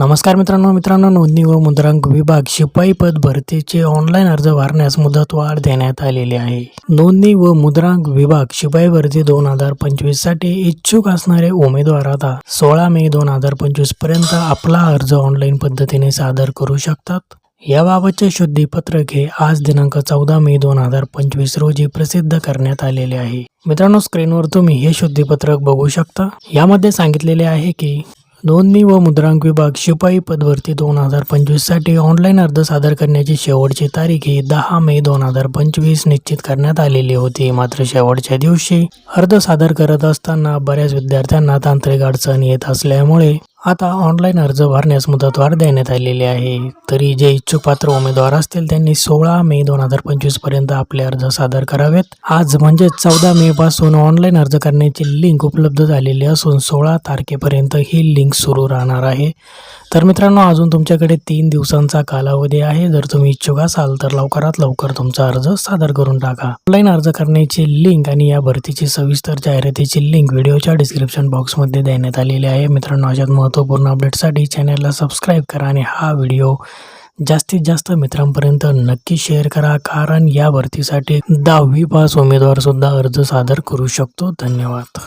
नमस्कार मित्रांनो मित्रांनो नोंदणी व मुद्रांक विभाग शिपाई पद भरतीचे ऑनलाईन अर्ज भरण्यास मुदतवाढ देण्यात आलेली आहे. नोंदणी व मुद्रांक विभाग शिपाई भरती दोन हजार पंचवीससाठी इच्छुक असणारे उमेदवार आता सोळा मे दोन हजार पंचवीसपर्यंत आपला अर्ज ऑनलाईन पद्धतीने सादर करू शकतात. याबाबतचे शुद्धीपत्रक हे आज दिनांक चौदा मे दोन हजार पंचवीस रोजी प्रसिद्ध करण्यात आलेले आहे. मित्रांनो स्क्रीनवर तुम्ही हे शुद्धीपत्रक बघू शकता. यामध्ये सांगितलेले आहे की नोंदणी व मुद्रांक विभाग शिपाई पदभरती दोन हजार पंचवीससाठी ऑनलाईन अर्ज सादर करण्याची शेवटची तारीख ही दहा मे दोन हजार पंचवीस निश्चित करण्यात आलेली होती. मात्र शेवटच्या दिवशी अर्ज सादर करत असताना बऱ्याच विद्यार्थ्यांना तांत्रिक अडचण येत असल्यामुळे आता ऑनलाईन अर्ज भरण्यास मुदतवाढ देण्यात आलेली आहे. तरी जे इच्छुक पात्र उमेदवार असतील त्यांनी सोळा मे दोन हजार पंचवीसपर्यंत आपले अर्ज सादर करावेत. आज म्हणजे चौदा मे पासून ऑनलाईन अर्ज करण्याची लिंक उपलब्ध झालेली असून सोळा तारखेपर्यंत ही लिंक सुरू राहणार आहे. तर मित्रांनो अजून तुमच्याकडे तीन दिवसांचा कालावधी आहे. जर तुम्ही इच्छुक असाल तर लवकरात लवकर तुमचा अर्ज सादर करून टाका. ऑनलाईन अर्ज करण्याची लिंक आणि या भरतीची सविस्तर जाहिरातीची लिंक व्हिडिओच्या डिस्क्रिप्शन बॉक्समध्ये देण्यात आलेली आहे. मित्रांनो अशात महत्त्वपूर्ण अपडेटसाठी चॅनलला सबस्क्राईब करा आणि हा व्हिडिओ जास्तीत जास्त मित्रांपर्यंत नक्की शेअर करा. कारण या भरतीसाठी दहावी पास उमेदवार सुद्धा अर्ज सादर करू शकतो. धन्यवाद.